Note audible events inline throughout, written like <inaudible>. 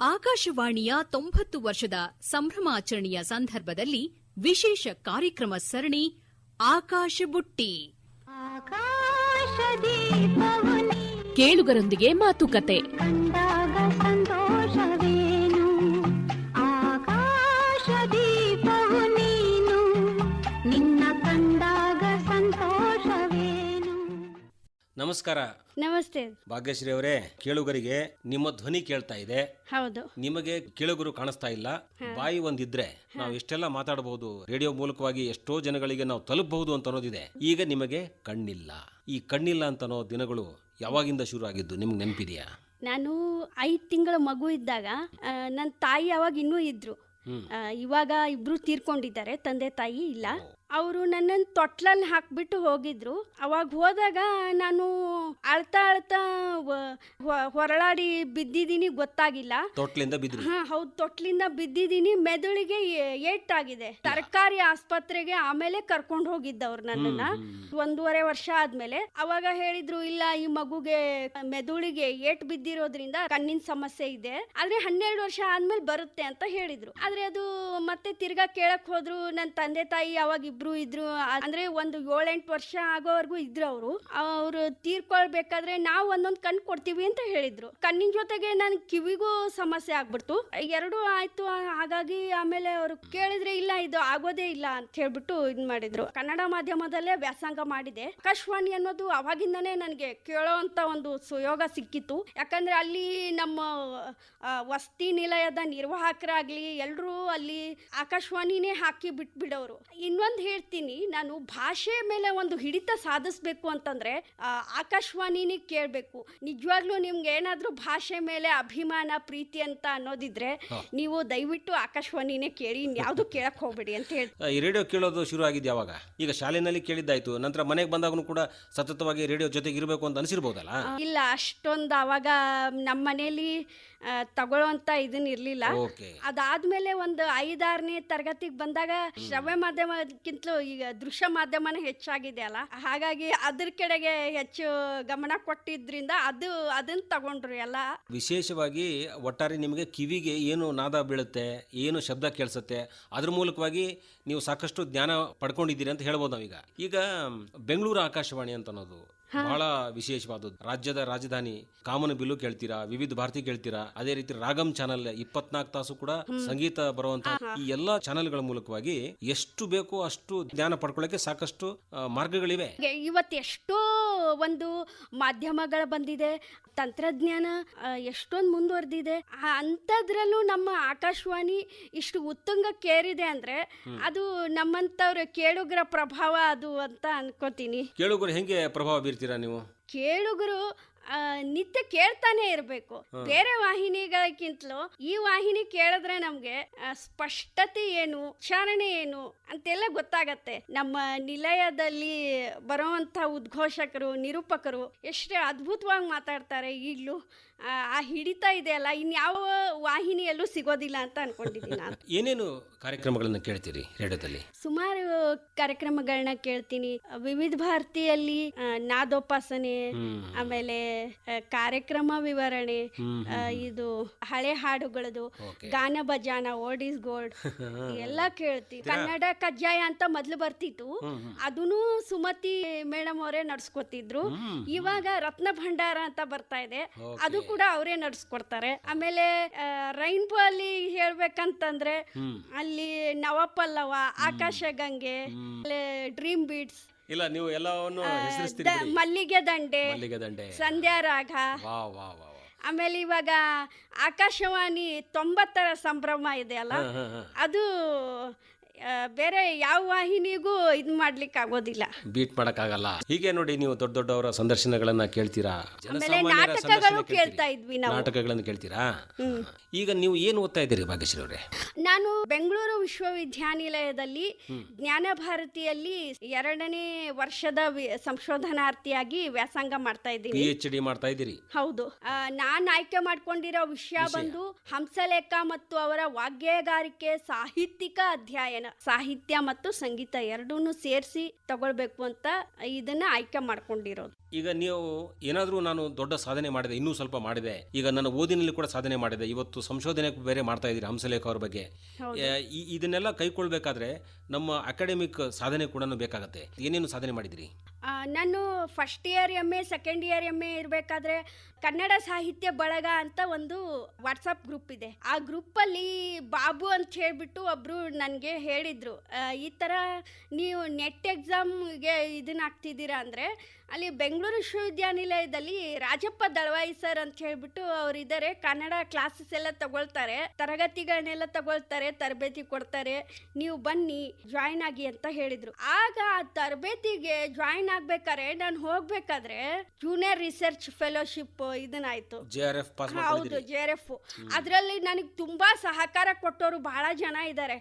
ಆಕಾಶವಾಣಿಯ ತೊಂಬತ್ತು ವರ್ಷದ ಸಂಭ್ರಮಾಚರಣೆಯ ಸಂದರ್ಭದಲ್ಲಿ ವಿಶೇಷ ಕಾರ್ಯಕ್ರಮ ಸರಣಿ ಆಕಾಶ ಬುಟ್ಟಿ ಕೇಳುಗರೊಂದಿಗೆ ಮಾತುಕತೆ. ನಮಸ್ಕಾರ. ನಮಸ್ತೆ. ಭಾಗ್ಯಶ್ರೀ ಅವರೇ ಕೇಳುಗರಿಗೆ ನಿಮ್ಮ ಧ್ವನಿ ಕೇಳ್ತಾ ಇದೆ. ಹೌದು. ನಿಮಗೆ ಕೇಳುಗರು ಕಾಣಿಸ್ತಾ ಇಲ್ಲ. ಬಾಯಿ ಒಂದಿದ್ರೆ ನಾವು ಎಷ್ಟೆಲ್ಲ ಮಾತಾಡಬಹುದು ರೇಡಿಯೋ ಮೂಲಕವಾಗಿ ಎಷ್ಟೋ ಜನಗಳಿಗೆ ನಾವು ತಲುಪಬಹುದು ಅಂತ ಅನ್ನೋದಿದೆ. ಈಗ ನಿಮಗೆ ಕಣ್ಣಿಲ್ಲ. ಈ ಕಣ್ಣಿಲ್ಲ ಅಂತ ಅನ್ನೋ ದಿನಗಳು ಯಾವಾಗಿಂದ ಶುರು ಆಗಿದ್ದು ನಿಮ್ಗೆ ನೆನಪಿದೆಯಾ? ನಾನು ಐದು ತಿಂಗಳ ಮಗು ಇದ್ದಾಗ ನನ್ನ ತಾಯಿ ಅವಾಗ ಇನ್ನೂ ಇದ್ರು. ಇವಾಗ ಇಬ್ರು ತೀರ್ಕೊಂಡಿದ್ದಾರೆ ತಂದೆ ತಾಯಿ ಇಲ್ಲ. ಅವರು ನನ್ನನ್ನು ತೊಟ್ಲಲ್ಲಿ ಹಾಕ್ಬಿಟ್ಟು ಹೋಗಿದ್ರು. ಅವಾಗ ಹೋದಾಗ ನಾನು ಅಳ್ತಾ ಅಳ್ತಾ ಹೊರಳಾಡಿ ಬಿದ್ದಿದ್ದೀನಿ ಗೊತ್ತಾಗಿಲ್ಲ. ತೊಟ್ಲಿಂದ ಬಿದ್ದು ಹಾ ಹೌದು ತೊಟ್ಲಿಂದ ಬಿದ್ದಿದ್ದೀನಿ. ಮೆದುಳಿಗೆ ಏಟ್ ಏಟಾಗಿದೆ. ಸರ್ಕಾರಿ ಆಸ್ಪತ್ರೆಗೆ ಆಮೇಲೆ ಕರ್ಕೊಂಡು ಹೋಗಿದ್ದವ್ರು ನನ್ನನ್ನ. ಒಂದೂವರೆ ವರ್ಷ ಆದ್ಮೇಲೆ. ಅವಾಗ ಹೇಳಿದ್ರು ಇಲ್ಲ ಈ ಮಗುಗೆ ಮೆದುಳಿಗೆ ಏಟ್ ಬಿದ್ದಿರೋದ್ರಿಂದ ಕಣ್ಣಿನ ಸಮಸ್ಯೆ ಇದೆ. ಆದ್ರೆ ಹನ್ನೆರಡು ವರ್ಷ ಆದ್ಮೇಲೆ ಬರುತ್ತೆ ಅಂತ ಹೇಳಿದ್ರು. ಆದ್ರೆ ಅದು ಮತ್ತೆ ತಿರ್ಗಾ ಕೇಳಕ್ ಹೋದ್ರು. ನನ್ನ ತಂದೆ ತಾಯಿ ಅವಾಗ ಇಬ್ರು ಇದ್ರು ಅಂದ್ರೆ ಒಂದು ಏಳೆಂಟು ವರ್ಷ ಆಗೋವರೆಗೂ ಇದ್ರು ಅವರು. ಅವರು ತೀರ್ಕೊಳ್ಬೇಕಾದ್ರೆ ನಾವು ಒಂದೊಂದು ಕಣ್ಣು ಕೊಡ್ತೀವಿ ಅಂತ ಹೇಳಿದ್ರು. ಕಣ್ಣಿನ ಜೊತೆಗೆ ನನ್ ಕಿವಿಗೂ ಸಮಸ್ಯೆ ಆಗ್ಬಿಡ್ತು. ಎರಡು ಆಯ್ತು ಹಾಗಾಗಿ ಆಮೇಲೆ ಅವರು ಕೇಳಿದ್ರೆ ಇಲ್ಲ, ಇದು ಆಗೋದೇ ಇಲ್ಲ ಅಂತ ಹೇಳ್ಬಿಟ್ಟು ಇದ್ ಮಾಡಿದ್ರು. ಕನ್ನಡ ಮಾಧ್ಯಮದಲ್ಲೇ ವ್ಯಾಸಂಗ ಮಾಡಿದೆ. ಆಕಾಶವಾಣಿ ಅನ್ನೋದು ಅವಾಗಿಂದನೇ ನನಗೆ ಕೇಳೋ ಒಂದು ಸುಯೋಗ ಸಿಕ್ಕಿತ್ತು. ಯಾಕಂದ್ರೆ ಅಲ್ಲಿ ನಮ್ಮ ವಸತಿ ನಿಲಯದ ನಿರ್ವಾಹಕರಾಗ್ಲಿ ಎಲ್ಲರೂ ಅಲ್ಲಿ ಆಕಾಶವಾಣಿನೇ ಹಾಕಿ ಬಿಟ್ಬಿಡೋರು. ಇನ್ನೊಂದು ಹೇಳ್ತೀನಿ ನಾನು ಭಾಷೆ ಮೇಲೆ ಒಂದು ಹಿಡಿತ ಸಾಧಿಸ್ಬೇಕು ಅಂತಂದ್ರೆ ಆಕಾಶವಾಣಿನೇ ಕೇಳಬೇಕು. ನಿಜವಾಗ್ಲೂ ನಿಮ್ಗೆ ಏನಾದರೂ ಭಾಷೆ ಮೇಲೆ ಅಭಿಮಾನ ಪ್ರೀತಿ ಅಂತ ಅನ್ನೋದಿದ್ರೆ ನೀವು ದಯವಿಟ್ಟು ಆಕಾಶವಾಣಿನೇ ಕೇಳಿ ಇನ್ಯಾವುದು ಕೇಳಕ್ ಹೋಗ್ಬೇಡಿ ಅಂತ ಹೇಳಿ ಈ ರೇಡಿಯೋ ಕೇಳೋದು ಶುರು ಆಗಿದ್ದು ಯಾವಾಗ? ಈಗ ಶಾಲೆನಲ್ಲಿ ಕೇಳಿದ್ದಾಯ್ತು ನಂತರ ಮನೆಗೆ ಬಂದಾಗೂ ಕೂಡ ಸತತವಾಗಿ ರೇಡಿಯೋ ಜೊತೆಗೆ ಇರಬೇಕು ಅಂತ ಅನಿಸಿರ್ಬೋದಲ್ಲ? ಇಲ್ಲ ಅಷ್ಟೊಂದು ಅವಾಗ ನಮ್ಮ ಮನೇಲಿ ಆ, ತಗೊಳ್ಳೋಂಥ ಇದನ್ನ ಇರಲಿಲ್ಲ. ಅದಾದ್ಮೇಲೆ ಒಂದು ಐದಾರನೇ ತರಗತಿಗೆ ಬಂದಾಗ ಶ್ರವ್ಯ ಮಾಧ್ಯಮಕ್ಕಿಂತಲೂ ಈಗ ದೃಶ್ಯ ಮಾಧ್ಯಮನೇ ಹೆಚ್ಚಾಗಿದೆ ಅಲ್ಲ? ಹಾಗಾಗಿ ಅದ್ರ ಕಡೆಗೆ ಹೆಚ್ಚು ಗಮನ ಕೊಟ್ಟಿದ್ರಿಂದ ಅದು ಅದನ್ನ ತಗೊಂಡ್ರು ಎಲ್ಲ? ವಿಶೇಷವಾಗಿ ಒಟ್ಟಾರೆ ನಿಮಗೆ ಕಿವಿಗೆ ಏನು ನಾದ ಬೀಳುತ್ತೆ, ಏನು ಶಬ್ದ ಕೇಳಿಸುತ್ತೆ, ಅದ್ರ ಮೂಲಕವಾಗಿ ನೀವು ಸಾಕಷ್ಟು ಜ್ಞಾನ ಪಡ್ಕೊಂಡಿದ್ದೀರಿ ಅಂತ ಹೇಳ್ಬೋದು ನಾವೀಗ. ಈಗ ಬೆಂಗಳೂರು ಆಕಾಶವಾಣಿ ಅಂತ ಅನ್ನೋದು. ಬಹಳ ವಿಶೇಷವಾದದ್ದು. ರಾಜ್ಯದ ರಾಜಧಾನಿ ಕಾಮನ ಬಿಲ್ಲು ಕೇಳ್ತೀರಾ ವಿವಿಧ ಭಾರತಿ ಕೇಳ್ತೀರಾ ಅದೇ ರೀತಿ ರಾಗಂ ಚಾನಲ್ ಇಪ್ಪತ್ನಾಲ್ಕು ತಾಸು ಕೂಡ ಸಂಗೀತ ಬರುವಂತ ಈ ಎಲ್ಲಾ ಚಾನೆಲ್ಗಳ ಮೂಲಕವಾಗಿ ಎಷ್ಟು ಬೇಕೋ ಅಷ್ಟು ಜ್ಞಾನ ಪಡ್ಕೊಳ್ಳಕ್ಕೆ ಸಾಕಷ್ಟು ಮಾರ್ಗಗಳಿವೆ. ಇವತ್ತೆಷ್ಟೋ ಇವತ್ತು ಎಷ್ಟೋ ಒಂದು ಮಾಧ್ಯಮಗಳು ಬಂದಿದೆ. ತಂತ್ರಜ್ಞಾನ ಎಷ್ಟೊಂದು ಮುಂದುವರೆದಿದೆ. ಅಂಥದ್ರಲ್ಲೂ ನಮ್ಮ ಆಕಾಶವಾಣಿ ಇಷ್ಟು ಉತ್ತುಂಗಕ್ಕೇರಿದೆ ಅಂದ್ರೆ ಅದು ನಮ್ಮಂಥವ್ರ ಕೇಳುಗರ ಪ್ರಭಾವ ಅದು ಅಂತ ಅನ್ಕೋತೀನಿ. ಕೇಳುಗರು ಹೆಂಗೆ ಪ್ರಭಾವ ಬೀರ್ತೀರಾ ನೀವು? ಕೇಳುಗರು ನಿತ್ಯ ಕೇಳ್ತಾನೆ ಇರಬೇಕು. ಬೇರೆ ವಾಹಿನಿಗಳಕ್ಕಿಂತಲೂ ಈ ವಾಹಿನಿ ಕೇಳಿದ್ರೆ ನಮ್ಗೆ ಸ್ಪಷ್ಟತೆ ಏನು ಉಚ್ಚಾರಣೆ ಏನು ಅಂತೆಲ್ಲ ಗೊತ್ತಾಗತ್ತೆ. ನಮ್ಮ ನಿಲಯದಲ್ಲಿ ಬರುವಂತ ಉದ್ಘೋಷಕರು ನಿರೂಪಕರು ಎಷ್ಟು ಅದ್ಭುತವಾಗಿ ಮಾತಾಡ್ತಾರೆ ಈಗಲೂ ಆ ಹಿಡಿತ ಇದೆ ಅಲ್ಲ ಇನ್ಯಾವ ವಾಹಿನಿಯಲ್ಲೂ ಸಿಗೋದಿಲ್ಲ ಅಂತ ಅನ್ಕೊಂಡಿದ್ದೀನಿ ನಾನು. <laughs> ಏನೇನು ಕಾರ್ಯಕ್ರಮಗಳನ್ನು ಕೇಳ್ತೀರಿ ರೇಡಿಯೋದಲ್ಲಿ? ಸುಮಾರು ಕಾರ್ಯಕ್ರಮಗಳನ್ನ ಕೇಳ್ತೀನಿ. ವಿವಿಧ ಭಾರತಿಯಲ್ಲಿ ನಾದೋಪಾಸನೆ ಆಮೇಲೆ ಕಾರ್ಯಕ್ರಮ ವಿವರಣೆ ಇದು ಹಳೆ ಹಾಡುಗಳದು ಗಾನ ಭಜಾನ ಓಲ್ಡ್ ಇಸ್ ಗೋಲ್ಡ್ <laughs> ಎಲ್ಲ ಕೇಳ್ತೀವಿ ಕನ್ನಡ ಕಜ್ಜಾಯ ಅಂತ ಮೊದ್ಲು ಬರ್ತಿತ್ತು. ಅದನ್ನು ಸುಮತಿ ಮೇಡಮ್ ಅವರೇ ನಡ್ಸ್ಕೊತಿದ್ರು. ಇವಾಗ ರತ್ನ ಭಂಡಾರ ಅಂತ ಬರ್ತಾ ಇದೆ. ಅದು ಕೂಡ ಅವರೇ ನಡೆಸ್ಕೊಡ್ತಾರೆ. ಆಮೇಲೆ ರೈನ್ಬೋ ಅಲ್ಲಿ ಹೇಳ್ಬೇಕಂತಂದ್ರೆ ಅಲ್ಲಿ ನವಪಲ್ಲವ ಆಕಾಶ ಗಂಗೆ ಡ್ರೀಮ್ ಬೀಟ್ಸ್ ಇಲ್ಲ ನೀವು ಎಲ್ಲವನ್ನು ಮಲ್ಲಿಗೆ ದಂಡೆ ಸಂಧ್ಯಾ ರಾಗ. ಆಮೇಲೆ ಇವಾಗ ಆಕಾಶವಾಣಿ ತೊಂಬತ್ತರ ಸಂಭ್ರಮ ಇದೆ ಅಲ್ಲ. ಅದು ಬೇರೆ ಯಾವ ವಾಹಿನಿಗೂ ಇದು ಮಾಡ್ಲಿಕ್ಕೆ ಆಗೋದಿಲ್ಲ. ಬೀಟ್ ಮಾಡಕ್ಕಾಗಲ್ಲ. ಹೀಗೆ ನೋಡಿ ನೀವು ದೊಡ್ಡ ದೊಡ್ಡವರ ಸಂದರ್ಶನಗಳನ್ನ ಕೇಳ್ತೀರಾ? ಜನಸಾಮಾನ್ಯರ ನಾಟಕಗಳು ಸಂದರ್ಶನ ಕೇಳ್ತಾ ಕೇಳ್ತೀರಿ. ಇದ್ವಿ ನಾವು. ನಾಟಕಗಳನ್ನು ಕೇಳ್ತೀರಾ? ಈಗ ನೀವು ಏನು ಓದ್ತಾ ಇದ್ದೀರಿ ಭಾಗ್ಯಶ್ರೀ ಅವರೇ? ನಾನು ಬೆಂಗಳೂರು ವಿಶ್ವವಿದ್ಯಾನಿಲಯದಲ್ಲಿ ಜ್ಞಾನ ಭಾರತಿಯಲ್ಲಿ ಎರಡನೇ ವರ್ಷದ ವಿ- ಸಂಶೋಧನಾರ್ಥಿಯಾಗಿ ವ್ಯಾಸಂಗ ಮಾಡ್ತಾ ಪಿ ಇದ್ದೀನಿ ಎಚ್ ಡಿ ಮಾಡ್ತಾ ಇದ್ದೀರಿ? ಹೌದು. ಆ, ನಾನ್ ಆಯ್ಕೆ ಮಾಡ್ಕೊಂಡಿರೋ ವಿಷಯ. ಬಂದು ಹಂಸಲೇಖ ಮತ್ತು ಅವರ ವಾಗ್ಯಗಾರಿಕೆ ಸಾಹಿತ್ಯಿಕ ಅಧ್ಯಯನ. ಸಾಹಿತ್ಯ ಮತ್ತು ಸಂಗೀತ ಎರಡೂ ಸೇರಿಸಿ ತಗೊಳ್ಬೇಕು ಅಂತ ಇದನ್ನ ಆಯ್ಕೆ ಮಾಡ್ಕೊಂಡಿರೋದು. ಈಗ ನೀವು ಏನಾದರೂ ನಾನು ದೊಡ್ಡ ಸಾಧನೆ ಮಾಡಿದೆ ಇನ್ನೂ ಸ್ವಲ್ಪ ಮಾಡಿದೆ ಈಗ ನನ್ನ ಓದಿನಲ್ಲಿ ಕೂಡ ಸಾಧನೆ ಮಾಡಿದೆ ಇವತ್ತು ಸಂಶೋಧನೆ ಬೇರೆ ಮಾಡ್ತಾ ಇದ್ದೀರಿ ಹಂಸಲೇಖ ಅವ್ರ ಬಗ್ಗೆ. ಇದನ್ನೆಲ್ಲ ಕೈಕೊಳ್ಬೇಕಾದ್ರೆ ನಮ್ಮ ಅಕಾಡೆಮಿಕ್ ಸಾಧನೆ ಕೂಡ ಬೇಕಾಗತ್ತೆ. ಏನೇನು ಸಾಧನೆ ಮಾಡಿದಿರಿ ನಾನು first year M A second year M A ಇರಬೇಕಾದ್ರೆ ಕನ್ನಡ ಸಾಹಿತ್ಯ ಬಳಗ ಅಂತ ಒಂದು ವಾಟ್ಸಪ್ ಗ್ರೂಪ್ ಇದೆ. ಆ ಗ್ರೂಪಲ್ಲಿ ಬಾಬು ಅಂತ ಹೇಳಿಬಿಟ್ಟು ಒಬ್ಬರು ನನಗೆ ಹೇಳಿದರು ಈ ಥರ ನೀವು ನೆಟ್ ಎಕ್ಸಾಮ್ಗೆ ಇದನ್ನ ಹಾಕ್ತಿದ್ದೀರಾ ಅಂದರೆ ಅಲ್ಲಿ ಬೆಂಗಳೂರು ವಿಶ್ವವಿದ್ಯಾನಿಲಯದಲ್ಲಿ ರಾಜಪ್ಪ ದಳವಾಯಿ ಸರ್ ಅಂತ ಹೇಳ್ಬಿಟ್ಟು ಅವ್ರು ಇದ್ದಾರೆ ಕನ್ನಡ ಕ್ಲಾಸಸ್ ಎಲ್ಲ ತಗೊಳ್ತಾರೆ. ತರಗತಿಗಳನ್ನೆಲ್ಲ ತಗೊಳ್ತಾರೆ ತರಬೇತಿ ಕೊಡ್ತಾರೆ. ನೀವು ಬನ್ನಿ ಜಾಯಿನ್ ಆಗಿ ಅಂತ ಹೇಳಿದ್ರು. ಆಗ ಆ ತರಬೇತಿಗೆ ಜಾಯಿನ್ ಆಗ್ಬೇಕಾದ್ರೆ ನಾನು ಹೋಗ್ಬೇಕಾದ್ರೆ ಜೂನಿಯರ್ ರಿಸರ್ಚ್ ಫೆಲೋಶಿಪ್ ಇದನ್ನಾಯ್ತು. ಹೌದು ಜೆ ಆರ್ ಎಫ್ ಅದರಲ್ಲಿ ನನಗೆ ತುಂಬಾ ಸಹಕಾರ ಕೊಟ್ಟವರು ಬಹಳ ಜನ ಇದ್ದಾರೆ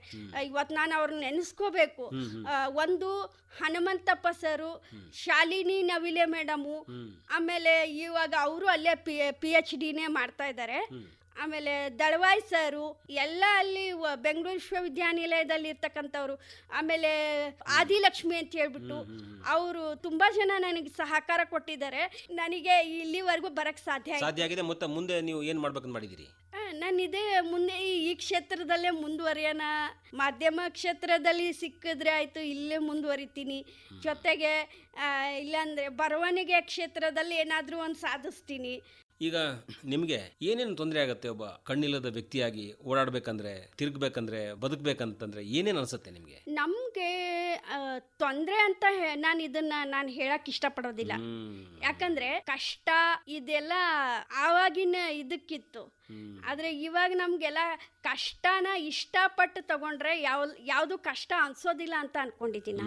ಇವತ್ತು ನಾನು ಅವ್ರನ್ನ ನೆನೆಸ್ಕೋಬೇಕು. ಒಂದು ಹನುಮಂತಪ್ಪ ಸರು ಶಾಲಿನಿ ನವಿಲೆ ಮೇಡಮು ಆಮೇಲೆ ಇವಾಗ ಅವರು ಅಲ್ಲೇ ಪಿ ಪಿ ಎಚ್ ಡಿನೇ ಮಾಡ್ತಾ ಇದ್ದಾರೆ ಆಮೇಲೆ ದಳವಾಯ್ ಸರು ಎಲ್ಲ ಅಲ್ಲಿ ಬೆಂಗಳೂರು ವಿಶ್ವವಿದ್ಯಾನಿಲಯದಲ್ಲಿ ಇರ್ತಕ್ಕಂಥವ್ರು ಆಮೇಲೆ ಆದಿಲಕ್ಷ್ಮಿ ಅಂತ ಹೇಳ್ಬಿಟ್ಟು ಅವರು ತುಂಬಾ ಜನ ನನಗೆ ಸಹಕಾರ ಕೊಟ್ಟಿದ್ದಾರೆ. ನನಗೆ ಇಲ್ಲಿವರೆಗೂ ಬರಕ್ ಸಾಧ್ಯ. ಸಾಧ್ಯ ಆಗಿದೆ ಮತ್ತೆ ಮುಂದೆ ನೀವು ಏನು ಮಾಡ್ಬೇಕಂತ ಮಾಡಿದಿರಿ ನಾನು ಇದೇ ಮುಂದೆ ಈ- ಈ ಕ್ಷೇತ್ರದಲ್ಲೇ ಮುಂದುವರಿಯೋಣ. ಮಾಧ್ಯಮ ಕ್ಷೇತ್ರದಲ್ಲಿ ಸಿಕ್ಕಿದ್ರೆ ಆಯಿತು ಇಲ್ಲೇ ಮುಂದುವರಿತೀನಿ. ಜೊತೆಗೆ ಇಲ್ಲಾಂದ್ರೆ ಬರವಣಿಗೆ ಕ್ಷೇತ್ರದಲ್ಲಿ ಏನಾದರೂ ಒಂದು ಸಾಧಿಸ್ತೀನಿ. ಈಗ ನಿಮಗೆ ಏನೇನು ತೊಂದರೆ ಆಗುತ್ತೆ? ಒಬ್ಬ ಕಣ್ಣಿಲ್ಲದ ವ್ಯಕ್ತಿಯಾಗಿ ಓಡಾಡ್ಬೇಕಂದ್ರೆ ತಿರ್ಗ್ಬೇಕಂದ್ರೆ ಬದುಕ್ಬೇಕಂತಂದ್ರೆ ಏನೇನು ಅನ್ಸುತ್ತೆ ನಿಮಗೆ? ನಮಗೆ ತೊಂದರೆ ಅಂತ ನಾನು ಇದನ್ನ ನಾನು ಹೇಳಕ್ ಇಷ್ಟಪಡೋದಿಲ್ಲ. ಯಾಕಂದ್ರೆ ಕಷ್ಟ ಇದೆಲ್ಲ ಆವಾಗಿನ ಇದಕ್ಕಿತ್ತು. ಆದ್ರೆ ಇವಾಗ ನಮಗೆಲ್ಲ ಕಷ್ಟನ ಇಷ್ಟಪಟ್ಟು ತಗೊಂಡ್ರೆ ಯಾವ ಯಾವುದು ಕಷ್ಟ ಅನ್ಸೋದಿಲ್ಲ ಅಂತ ಅನ್ಕೊಂಡಿದ್ದೀನಿ.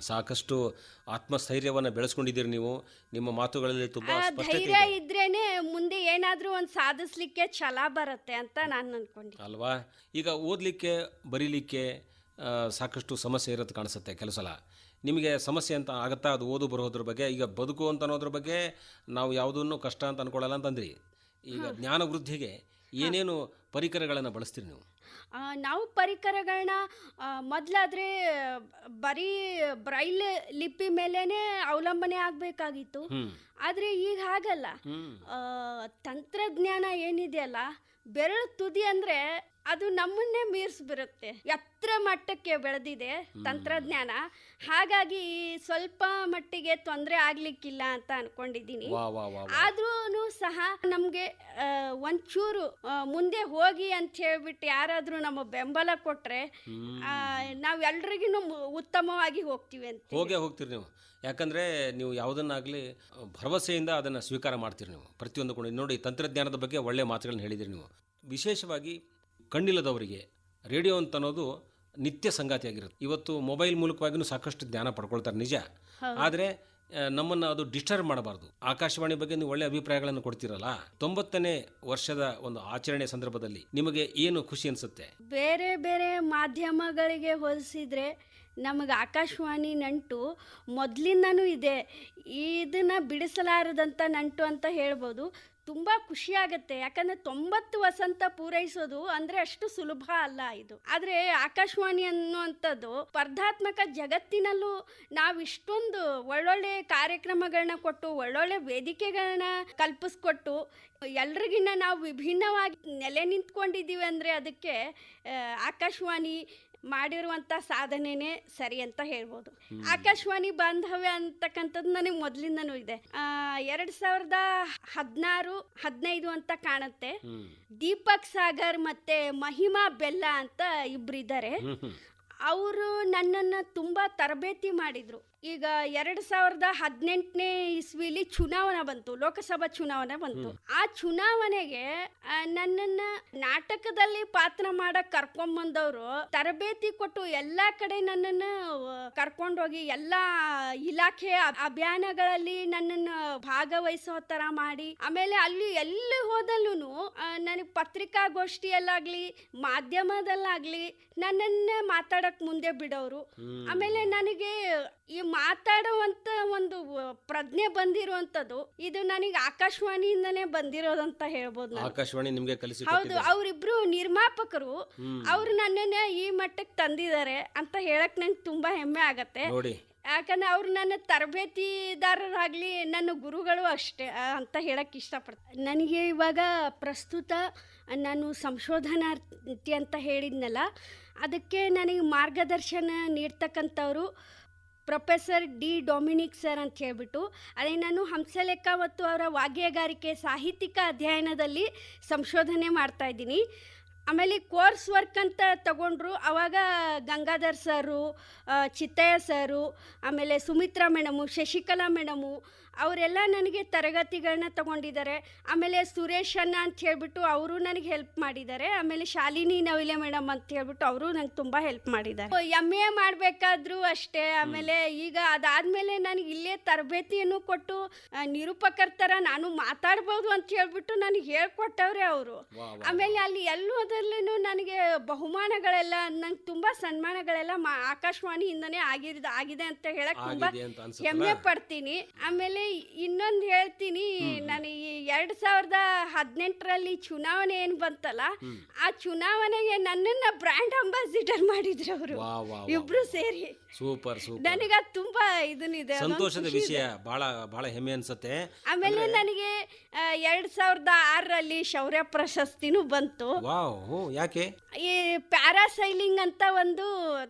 ಸಾಕಷ್ಟು ಆತ್ಮಸ್ಥೈರ್ಯವನ್ನು ಬೆಳೆಸ್ಕೊಂಡಿದ್ದೀರಿ ನೀವು. ನಿಮ್ಮ ಮಾತುಗಳಲ್ಲಿ ತುಂಬಾ ಧೈರ್ಯ ಇದೆ. ಇದ್ರೇನೆ ಮುಂದೆ ಏನಾದ್ರೂ ಒಂದು ಸಾಧಿಸ್ಲಿಕ್ಕೆ ಛಲ ಬರುತ್ತೆ ಅಂತ ನಾನು ಅನ್ಕೊಂಡಿದ್ದೀನಿ. ಅಲ್ವಾ? ಈಗ ಓದಲಿಕ್ಕೆ ಬರೀಲಿಕ್ಕೆ ಸಾಕಷ್ಟು ಸಮಸ್ಯೆ ಇರೋದು ಕಾಣಿಸುತ್ತೆ ಕೆಲವು ಸಲ ನಿಮಗೆ ಸಮಸ್ಯೆ ಅಂತ ಆಗುತ್ತಾ? ಅದು ಓದು ಬರೋದ್ರ ಬಗ್ಗೆ? ಈಗ ಬದುಕು ಅಂತ ಅನ್ನೋದ್ರ ಬಗ್ಗೆ ನಾವು ಯಾವುದನ್ನು ಕಷ್ಟ ಅಂತ ಅಂದ್ಕೊಳ್ಳಲ್ಲ ಅಂತಂದ್ರಿ. ಈಗ ಜ್ಞಾನ ವೃದ್ಧಿಗೆ ಏನೇನು ಪರಿಕರಗಳನ್ನು ಬಳಸ್ತೀರಿ ನೀವು? ನಾವು ಪರಿಕರಗಳನ್ನ ಮೊದಲಾದರೆ ಬರೀ ಬ್ರೈಲ್ ಲಿಪಿ ಮೇಲೇನೆ ಅವಲಂಬನೆ ಆಗಬೇಕಾಗಿತ್ತು. ಆದರೆ ಈಗ ಹಾಗಲ್ಲ. ತಂತ್ರಜ್ಞಾನ ಏನಿದೆಯಲ್ಲ ಬೆರಳು ತುದಿ ಅಂದರೆ ಅದು ನಮ್ಮನ್ನೇ ಮೀರಿಸ್ಬಿರುತ್ತೆ ಎತ್ತರ ಮಟ್ಟಕ್ಕೆ ಬೆಳೆದಿದೆ ತಂತ್ರಜ್ಞಾನ. ಹಾಗಾಗಿ ಸ್ವಲ್ಪ ಮಟ್ಟಿಗೆ ತೊಂದರೆ ಆಗ್ಲಿಕ್ಕಿಲ್ಲ ಅಂತ ಅನ್ಕೊಂಡಿದ್ದೀನಿ. ಆದ್ರೂ ಸಹ ನಮ್ಗೆ ಒಂಚೂರು ಮುಂದೆ ಹೋಗಿ ಅಂತ ಹೇಳ್ಬಿಟ್ಟು ಯಾರಾದ್ರೂ ನಮ್ಮ ಬೆಂಬಲ ಕೊಟ್ರೆ ನಾವ್ ನಾವೆಲ್ರಿಗೂ ಉತ್ತಮವಾಗಿ ಹೋಗ್ತೀವಿ ಅಂತ ಹೋಗೇ ಹೋಗ್ತೀರಿ ನೀವು. ಯಾಕಂದ್ರೆ ನೀವು ಯಾವುದನ್ನಾಗ್ಲಿ ಭರವಸೆಯಿಂದ ಅದನ್ನ ಸ್ವೀಕಾರ ಮಾಡ್ತೀರಿ ನೀವು. ಪ್ರತಿಯೊಂದು ಕೂಡ. ನೋಡಿ ತಂತ್ರಜ್ಞಾನದ ಬಗ್ಗೆ ಒಳ್ಳೆ ಮಾತುಗಳನ್ನ ಹೇಳಿದಿರಿ ನೀವು. ವಿಶೇಷವಾಗಿ ಕಣ್ಣಿಲ್ಲದವರಿಗೆ ರೇಡಿಯೋ ಅಂತ ಅನ್ನೋದು ನಿತ್ಯ ಸಂಗಾತಿಯಾಗಿರುತ್ತೆ. ಇವತ್ತು ಮೊಬೈಲ್ ಮೂಲಕವಾಗಿಯೂ ಸಾಕಷ್ಟು ಜ್ಞಾನ ಪಡ್ಕೊಳ್ತಾರೆ ನಿಜ. ಆದರೆ ನಮ್ಮನ್ನು ಅದು ಡಿಸ್ಟರ್ಬ್ ಮಾಡಬಾರ್ದು. ಆಕಾಶವಾಣಿ ಬಗ್ಗೆ ನೀವು ಒಳ್ಳೆ ಅಭಿಪ್ರಾಯಗಳನ್ನು ಕೊಡ್ತೀರಲ್ಲ? ತೊಂಬತ್ತನೇ ವರ್ಷದ ಒಂದು ಆಚರಣೆ ಸಂದರ್ಭದಲ್ಲಿ ನಿಮಗೆ ಏನು ಖುಷಿ ಅನಿಸುತ್ತೆ? ಬೇರೆ ಬೇರೆ ಮಾಧ್ಯಮಗಳಿಗೆ ಹೋಲಿಸಿದ್ರೆ ನಮಗೆ ಆಕಾಶವಾಣಿ ನಂಟು ಮೊದಲಿಂದನೂ ಇದೆ. ಇದನ್ನು ಬಿಡಿಸಲಾರದಂಥ ನಂಟು ಅಂತ ಹೇಳ್ಬೋದು. ತುಂಬ ಖುಷಿಯಾಗತ್ತೆ. ಯಾಕಂದರೆ ತೊಂಬತ್ತು ವಸಂತ ಪೂರೈಸೋದು ಅಂದರೆ ಅಷ್ಟು ಸುಲಭ ಅಲ್ಲ ಇದು. ಆದರೆ ಆಕಾಶವಾಣಿ ಅನ್ನುವಂಥದ್ದು ಸ್ಪರ್ಧಾತ್ಮಕ ಜಗತ್ತಿನಲ್ಲೂ ನಾವು ಇಷ್ಟೊಂದು ಒಳ್ಳೊಳ್ಳೆ ಕಾರ್ಯಕ್ರಮಗಳನ್ನ ಕೊಟ್ಟು, ಒಳ್ಳೊಳ್ಳೆ ವೇದಿಕೆಗಳನ್ನ ಕಲ್ಪಿಸ್ಕೊಟ್ಟು, ಎಲ್ರಿಗಿನ್ನ ನಾವು ವಿಭಿನ್ನವಾಗಿ ನೆಲೆ ನಿಂತ್ಕೊಂಡಿದ್ದೀವಿ ಅಂದರೆ ಅದಕ್ಕೆ ಆಕಾಶವಾಣಿ ಮಾಡಿರುವಂಥ ಸಾಧನೆನೇ ಸರಿ ಅಂತ ಹೇಳ್ಬೋದು. ಆಕಾಶವಾಣಿ ಬಾಂಧವ್ಯ ಅಂತಕ್ಕಂಥದ್ದು ನನಗೆ ಮೊದಲಿಂದನೂ ಇದೆ. ಎರಡು ಸಾವಿರದ ಹದಿನಾರು ಹದಿನೈದು ಅಂತ ಕಾಣುತ್ತೆ. ದೀಪಕ್ ಸಾಗರ್ ಮತ್ತೆ ಮಹಿಮಾ ಬೆಲ್ಲ ಅಂತ ಇಬ್ರು ಇದ್ದಾರೆ ಹ್ಮ್ ಹ್ಮ್. ಅವರು ನನ್ನನ್ನು ತುಂಬ ತರಬೇತಿ ಮಾಡಿದರು. ಈಗ ಎರಡ್ ಸಾವಿರದ ಹದಿನೆಂಟನೇ ಇಸ್ವಿಲಿ ಚುನಾವಣೆ ಬಂತು ಲೋಕಸಭಾ ಚುನಾವಣೆ ಬಂತು. ಆ ಚುನಾವಣೆಗೆ ಆ, ನನ್ನನ್ನ ನಾಟಕದಲ್ಲಿ ಪಾತ್ರ ಮಾಡಕ್ ಕರ್ಕೊಂಬಂದವರು ತರಬೇತಿ ಕೊಟ್ಟು ಎಲ್ಲಾ ಕಡೆ ನನ್ನನ್ನು ಕರ್ಕೊಂಡೋಗಿ ಎಲ್ಲಾ ಇಲಾಖೆ ಅಭಿಯಾನಗಳಲ್ಲಿ ನನ್ನನ್ನು ಭಾಗವಹಿಸೋ ತರ ಮಾಡಿ ಆಮೇಲೆ ಅಲ್ಲಿ ಎಲ್ಲಿ ಹೋದಲ್ಲೂ ನನಗೆ ಪತ್ರಿಕಾಗೋಷ್ಠಿಯಲ್ಲಾಗ್ಲಿ ಮಾಧ್ಯಮದಲ್ಲಾಗ್ಲಿ ನನ್ನನ್ನ ಮಾತಾಡಕ್ ಮುಂದೆ ಬಿಡೋರು. ಆಮೇಲೆ ನನಗೆ ಈ ಮಾತಾಡುವಂತ ಒಂದು ಪ್ರಜ್ಞೆ ಬಂದಿರುವಂತದ್ದು ಇದು ನನಗೆ ಆಕಾಶವಾಣಿಯಿಂದನೇ ಬಂದಿರೋದಂತ ಹೇಳ್ಬೋದು. ಆಕಾಶವಾಣಿ ನಿಮಗೆ ಕಲಿಸಿ ಹೌದು ಅವರಿಬ್ರು ನಿರ್ಮಾಪಕರು. ಅವ್ರು ನನ್ನನ್ನ ಈ ಮಟ್ಟಕ್ಕೆ ತಂದಿದ್ದಾರೆ ಅಂತ ಹೇಳಕ್ ನಂಗೆ ತುಂಬಾ ಹೆಮ್ಮೆ ಆಗತ್ತೆ ಯಾಕಂದ್ರೆ ಅವ್ರು ನನ್ನ ತರಬೇತಿದಾರರಾಗ್ಲಿ ನನ್ನ ಗುರುಗಳು ಅಷ್ಟೇ ಅಂತ ಹೇಳಕ್ಕೆ ಇಷ್ಟಪಡ್ತಾರೆ ನನಗೆ ಇವಾಗ ಪ್ರಸ್ತುತ ನಾನು ಸಂಶೋಧನಾರ್ಥಿ ಅಂತ ಹೇಳಿದ್ನಲ್ಲ ಅದಕ್ಕೆ ನನಗೆ ಮಾರ್ಗದರ್ಶನ ನೀಡ್ತಕ್ಕಂಥವ್ರು ಪ್ರೊಫೆಸರ್ ಡಿ ಡೊಮಿನಿಕ್ ಸರ್ ಅಂತ ಹೇಳ್ಬಿಟ್ಟು, ಅದೇ ನಾನು ಹಂಸಲೇಖ ಮತ್ತು ಅವರ ವಾಗ್ಯಗಾರಿಕೆ ಸಾಹಿತ್ಯಿಕ ಅಧ್ಯಯನದಲ್ಲಿ ಸಂಶೋಧನೆ ಮಾಡ್ತಾ ಇದ್ದೀನಿ. ಆಮೇಲೆ ಕೋರ್ಸ್ ವರ್ಕ್ ಅಂತ ತಗೊಂಡ್ರು ಅವಾಗ ಗಂಗಾಧರ್ ಸರು ಚಿತ್ತಯ್ಯ ಸರು, ಆಮೇಲೆ ಸುಮಿತ್ರಾ ಮೇಡಮು, ಶಶಿಕಲಾ ಮೇಡಮು ಅವರೆಲ್ಲ ನನಗೆ ತರಗತಿಗಳನ್ನ ತಗೊಂಡಿದ್ದಾರೆ. ಆಮೇಲೆ ಸುರೇಶ್ ಅಣ್ಣ ಅಂತ ಹೇಳ್ಬಿಟ್ಟು ಅವರು ನನಗೆ ಹೆಲ್ಪ್ ಮಾಡಿದ್ದಾರೆ. ಆಮೇಲೆ ಶಾಲಿನಿ ನವಿಲೆ ಮೇಡಮ್ ಅಂತ ಹೇಳ್ಬಿಟ್ಟು ಅವರು ನಂಗೆ ತುಂಬ ಹೆಲ್ಪ್ ಮಾಡಿದ್ದಾರೆ. ಎಂ ಎ ಮಾಡಬೇಕಾದ್ರೂ ಅಷ್ಟೇ. ಆಮೇಲೆ ಈಗ ಅದಾದಮೇಲೆ ನನಗೆ ಇಲ್ಲೇ ತರಬೇತಿಯನ್ನು ಕೊಟ್ಟು ನಿರೂಪಕರ ಥರ ನಾನು ಮಾತಾಡ್ಬೋದು ಅಂತ ಹೇಳ್ಬಿಟ್ಟು ನನಗೆ ಹೇಳ್ಕೊಟ್ಟವ್ರೆ ಅವರು. ಆಮೇಲೆ ಅಲ್ಲಿ ಎಲ್ಲೋದ್ರಲ್ಲೂ ನನಗೆ ಬಹುಮಾನಗಳೆಲ್ಲ ನಂಗೆ ತುಂಬ ಸನ್ಮಾನಗಳೆಲ್ಲ ಆಕಾಶವಾಣಿಯಿಂದನೇ ಆಗಿದ್ ಆಗಿದೆ ಅಂತ ಹೇಳಕ್ ತುಂಬ ಹೆಮ್ಮೆ ಪಡ್ತೀನಿ. ಆಮೇಲೆ ಇನ್ನೊಂದು ಹೇಳ್ತೀನಿ. ನಾನು ಈ ಎರಡ್ ಸಾವಿರದ ಹದಿನೆಂಟರಲ್ಲಿ ಚುನಾವಣೆ ಏನು ಬಂತಲ್ಲ ಆ ಚುನಾವಣೆಗೆ ನನ್ನನ್ನ ಬ್ರ್ಯಾಂಡ್ ಅಂಬಾಸಿಡರ್ ಮಾಡಿದ್ರು ಅವರು. ಇಬ್ರು ಸೇರಿ. ಸೂಪರ್ ಸೂಪರ್ ನನಗೆ ಅದು ತುಂಬಾ ಇದನ್ನಿದೆ ಸಂತೋಷದ ವಿಷಯ. ಬಹಳ ಬಹಳ ಹೆಮ್ಮೆ ಅನ್ಸುತ್ತೆ. ಆಮೇಲೆ ನನಗೆ ಎರಡ್ ಸಾವಿರದ ಆರರಲ್ಲಿ ಶೌರ್ಯ ಪ್ರಶಸ್ತಿನೂ ಬಂತು. ಯಾಕೆ? ಈ ಪ್ಯಾರಾಸೈಲಿಂಗ್ ಅಂತ ಒಂದು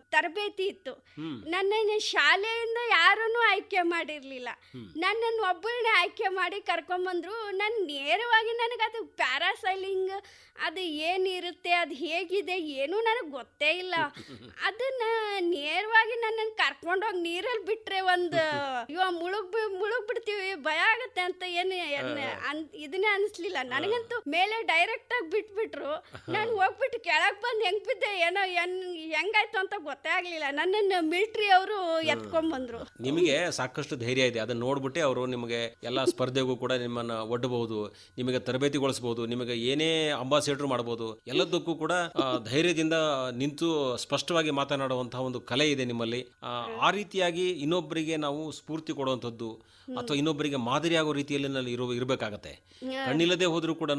ತರಬೇತಿ ಇತ್ತು. ನನ್ನ ನನ್ನನ್ನು ಶಾಲೆಯಿಂದ ಯಾರನ್ನು ಆಯ್ಕೆ ಮಾಡಿರಲಿಲ್ಲ. ನನ್ನನ್ನು ಒಬ್ಬಳನ್ನೇ ಆಯ್ಕೆ ಮಾಡಿ ಕರ್ಕೊಂಬಂದ್ರು. ನಾನು ನೇರವಾಗಿ ನನಗೆ ಅದು ಪ್ಯಾರಾಸೈಲಿಂಗ್ ಅದು ಏನಿರುತ್ತೆ ಅದು ಹೇಗಿದೆ ಏನೂ ನನಗೆ ಗೊತ್ತೇ ಇಲ್ಲ. <laughs> ಅದನ್ನ ನನ್ನನ್ನು ಕರ್ಕೊಂಡೋಗಿ ನೀರಲ್ಲಿ ಬಿಟ್ರೆ ಒಂದು <laughs> ಇವ ಮುಳುಗ್ ಮುಳುಗ್ ಬಿಡ್ತೀವಿ ಭಯ ಆಗತ್ತೆ ಅಂತ ಏನು ಇದನ್ನೇ ಅನಿಸ್ಲಿಲ್ಲ. ನನಗಂತೂ ಮೇಲೆ ಡೈರೆಕ್ಟ್ ಆಗಿ ಬಿಟ್ಬಿಟ್ರು. ನಾನು ಹೋಗ್ಬಿಟ್ಟು ಕೆಳಗೆ ಬಂದು ಹೆಂಗ್ ಬಿದ್ದೆ ಏನೋ ಹೆಂಗಾಯ್ತು ಅಂತ ಗೊತ್ತೇ ಆಗ್ಲಿಲ್ಲ. ನನ್ನನ್ನು ಮಿಲ್ಟ್ರಿ ಅವರು ಎತ್ಕೊಂಡ್ಬಂದ್ರು ನಿಮಗೆ ಸಾಕಷ್ಟು ಧೈರ್ಯ ಇದೆ. ಅದನ್ನ ನೋಡ್ಬಿಟ್ಟೆ ಅವರು ನಿಮಗೆ ಎಲ್ಲಾ ಸ್ಪರ್ಧೆಗೂ ಕೂಡ ನಿಮ್ಮನ್ನ ಒಡ್ಡಬಹುದು ನಿಮಗೆ ತರಬೇತಿಗೊಳಿಸಬಹುದು ನಿಮಗೆ ಏನೇ ಅಂಬಾಸಿಡರ್ ಮಾಡಬಹುದು ಎಲ್ಲದಕ್ಕೂ ಕೂಡ ಧೈರ್ಯದಿಂದ ನಿಂತು ಸ್ಪಷ್ಟವಾಗಿ ಮಾತನಾಡುವಂತಹ ಒಂದು ಕಲೆ ಇದೆ ನಿಮ್ಮಲ್ಲಿ. ಆ, ಆ ರೀತಿಯಾಗಿ ಇನ್ನೊಬ್ಬರಿಗೆ ನಾವು ಸ್ಫೂರ್ತಿ ಕೊಡುವಂಥದ್ದು ಅಥವಾ ಇನ್ನೊಬ್ಬರಿಗೆ ಮಾದರಿಯಾಗೋ ರೀತಿಯಲ್ಲಿ ನಲ್ಲಿ ಇರೋ ಇರಬೇಕಾಗತ್ತೆ. ಕಣ್ಣಿಲ್ಲದೆ ಹೋದರೂ ಕೂಡ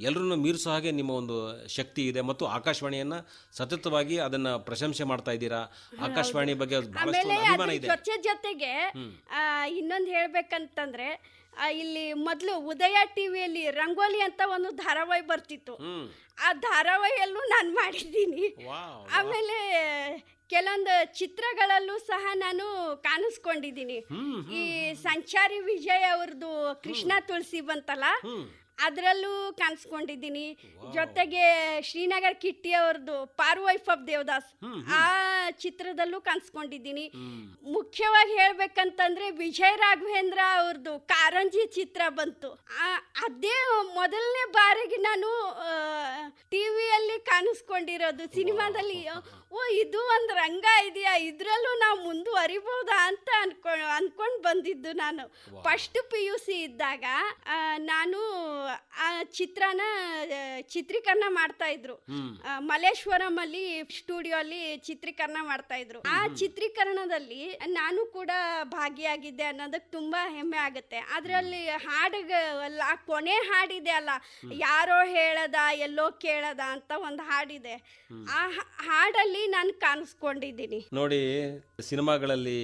ಎಲ್ಲರನ್ನು ಮೀರಿಸೋ ಹಾಗೆ ನಿಮ್ಮ ಒಂದು ಶಕ್ತಿ ಇದೆ ಮತ್ತು ಆಕಾಶವಾಣಿಯನ್ನ ಸತತವಾಗಿ ಅದನ್ನ ಪ್ರಶಂಸೆ ಮಾಡ್ತಾ ಇದ್ದೀರಾ? ಆಕಾಶವಾಣಿ ಬಗ್ಗೆ ಬಹಳಷ್ಟು ಅಭಿಮಾನ ಇದೆ. ಜೊತೆಗೆ ಇನ್ನೊಂದು ಹೇಳ್ಬೇಕಂತಂದ್ರೆ ಇಲ್ಲಿ ಮೊದಲು ಉದಯ ಟಿವಿಯಲ್ಲಿ ರಂಗೋಲಿ ಅಂತ ಒಂದು ಧಾರಾವಾಹಿ ಬರ್ತಿತ್ತು. ಆ ಧಾರಾವಾಹಿಯಲ್ಲೂ ನಾನು ಮಾಡಿದ್ದೀನಿ. ಆಮೇಲೆ ಕೆಲವೊಂದು ಚಿತ್ರಗಳಲ್ಲೂ ಸಹ ನಾನು ಕಾಣಿಸ್ಕೊಂಡಿದ್ದೀನಿ. ಈ ಸಂಚಾರಿ ವಿಜಯ್ ಅವ್ರದ್ದು ಕೃಷ್ಣ ತುಳಸಿ ಬಂತಲ್ಲ? ಅದರಲ್ಲೂ ಕಾಣಿಸ್ಕೊಂಡಿದ್ದೀನಿ. ಜೊತೆಗೆ ಶ್ರೀನಗರ್ ಕಿಟ್ಟಿ ಅವ್ರದ್ದು ಪಾರ್ ವೈಫ್ ಆಫ್ ದೇವದಾಸ್ ಆ ಚಿತ್ರದಲ್ಲೂ ಕಾಣಿಸ್ಕೊಂಡಿದ್ದೀನಿ. ಮುಖ್ಯವಾಗಿ ಹೇಳ್ಬೇಕಂತಂದ್ರೆ ವಿಜಯ್ ರಾಘವೇಂದ್ರ ಅವ್ರದ್ದು ಕಾರಂಜಿ ಚಿತ್ರ ಬಂತು. ಅದೇ ಮೊದಲನೇ ಬಾರಿಗೆ ನಾನು ಟಿವಿಯಲ್ಲಿ ಕಾಣಿಸ್ಕೊಂಡಿರೋದು ಸಿನಿಮಾದಲ್ಲಿ. ಓ ಇದು ಒಂದು ರಂಗ ಇದೆಯಾ? ಇದರಲ್ಲೂ ನಾವು ಮುಂದುವರಿಬಹುದಾ ಅಂತ ಅನ್ಕೊ ಅನ್ಕೊಂಡು ಬಂದಿದ್ದು ನಾನು. ಫಸ್ಟ್ ಪಿ ಯು ಸಿ ಇದ್ದಾಗ ನಾನು ಆ ಚಿತ್ರನ ಚಿತ್ರೀಕರಣ ಮಾಡ್ತಾ ಇದ್ರು. ಮಲ್ಲೇಶ್ವರಂ ಅಲ್ಲಿ ಸ್ಟುಡಿಯೋ ಅಲ್ಲಿ ಚಿತ್ರೀಕರಣ ಮಾಡ್ತಾ ಇದ್ರು. ಆ ಚಿತ್ರೀಕರಣದಲ್ಲಿ ನಾನು ಕೂಡ ಭಾಗಿಯಾಗಿದ್ದೆ ಅನ್ನೋದಕ್ಕೆ ತುಂಬಾ ಹೆಮ್ಮೆ ಆಗುತ್ತೆ. ಅದರಲ್ಲಿ ಹಾಡುಗ ಕೊನೆ ಹಾಡಿದೆ ಅಲ್ಲ. ಯಾರೋ ಹೇಳದ ಎಲ್ಲೋ ಕೇಳದ ಅಂತ ಒಂದು ಹಾಡಿದೆ. ಆ ಹಾಡಲ್ಲಿ ನಾನು ಕಾಣಿಸ್ಕೊಂಡಿದ್ದೀನಿ. ನೋಡಿ ಸಿನಿಮಾಗಳಲ್ಲಿ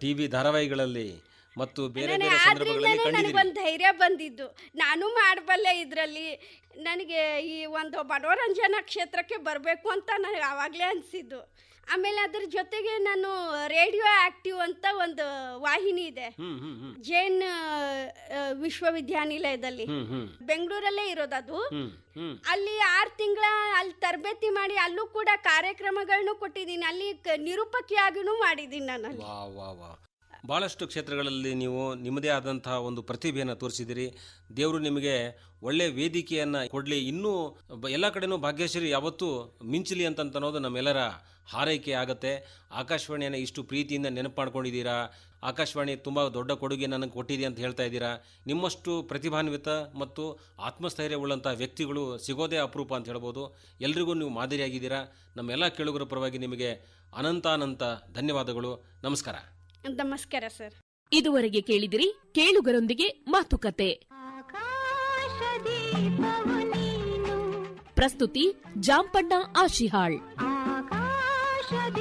ಟಿವಿ ಧಾರಾವಾಹಿಗಳಲ್ಲಿ ಮತ್ತು ಬೇರೆ ಬೇರೆ ಸಂದರ್ಭಗಳಲ್ಲಿ ನನಗೊಂದು ಧೈರ್ಯ ಬಂದಿದ್ದು. ನಾನು ಮಾಡಬಲ್ಲೆ ಇದರಲ್ಲಿ. ನನಗೆ ಈ ಒಂದು ಮನೋರಂಜನಾ ಕ್ಷೇತ್ರಕ್ಕೆ ಬರಬೇಕು ಅಂತ ನನಗೆ ಆವಾಗಲೇ ಅನಿಸಿದ್ದು. ಆಮೇಲೆ ಅದ್ರ ಜೊತೆಗೆ ನಾನು ರೇಡಿಯೋ ಆಕ್ಟಿವ್ ಅಂತ ಒಂದು ವಾಹಿನಿ ಇದೆ. ಜೈನ್ ವಿಶ್ವವಿದ್ಯಾನಿಲಯದಲ್ಲಿ. ಬೆಂಗಳೂರಲ್ಲೇ ಇರೋದದು. ಅಲ್ಲಿ ಆರು ತಿಂಗಳ ಅಲ್ಲಿ ತರಬೇತಿ ಮಾಡಿ ಅಲ್ಲೂ ಕೂಡ ಕಾರ್ಯಕ್ರಮಗಳನ್ನು ಕೊಟ್ಟಿದ್ದೀನಿ. ಅಲ್ಲಿ ನಿರೂಪಕಿಯಾಗಿನೂ ಮಾಡಿದ್ದೀನಿ ನಾನು ಬಹಳಷ್ಟು ಕ್ಷೇತ್ರಗಳಲ್ಲಿ ನೀವು ನಿಮ್ಮದೇ ಆದಂತಹ ಒಂದು ಪ್ರತಿಭೆಯನ್ನು ತೋರಿಸಿದಿರಿ ದೇವರು ನಿಮಗೆ ಒಳ್ಳೆ ವೇದಿಕೆಯನ್ನು ಕೊಡಲಿ. ಇನ್ನೂ ಎಲ್ಲ ಕಡೆನೂ ಭಾಗ್ಯಶ್ರೀ ಯಾವತ್ತೂ ಮಿಂಚಲಿ ಅಂತ ಅನ್ನೋದು ನಮ್ಮೆಲ್ಲರ ಹಾರೈಕೆ ಆಗತ್ತೆ ಆಕಾಶವಾಣಿಯನ್ನು ಇಷ್ಟು ಪ್ರೀತಿಯಿಂದ ನೆನಪು ಮಾಡ್ಕೊಂಡಿದ್ದೀರಾ ಆಕಾಶವಾಣಿ ತುಂಬ ದೊಡ್ಡ ಕೊಡುಗೆ ನನಗೆ ಕೊಟ್ಟಿದೆ ಅಂತ ಹೇಳ್ತಾ ಇದ್ದೀರಾ? ನಿಮ್ಮಷ್ಟು ಪ್ರತಿಭಾನ್ವಿತ ಮತ್ತು ಆತ್ಮಸ್ಥೈರ್ಯವುಳ್ಳಂಥ ವ್ಯಕ್ತಿಗಳು ಸಿಗೋದೇ ಅಪರೂಪ ಅಂತ ಹೇಳ್ಬೋದು. ಎಲ್ರಿಗೂ ನೀವು ಮಾದರಿಯಾಗಿದ್ದೀರಾ? ನಮ್ಮೆಲ್ಲ ಕೇಳುಗರ ಪರವಾಗಿ ನಿಮಗೆ ಅನಂತಾನಂತ ಧನ್ಯವಾದಗಳು. ನಮಸ್ಕಾರ. ನಮಸ್ಕಾರ ಸರ್. ಇದುವರೆಗೆ ಕೇಳಿದಿರಿ ಕೇಳುಗರೊಂದಿಗೆ ಮಾತುಕತೆ. ಪ್ರಸ್ತುತಿ ಜಾಂಪಣ್ಣ ಆಶಿಹಾಳ್. Shaggy.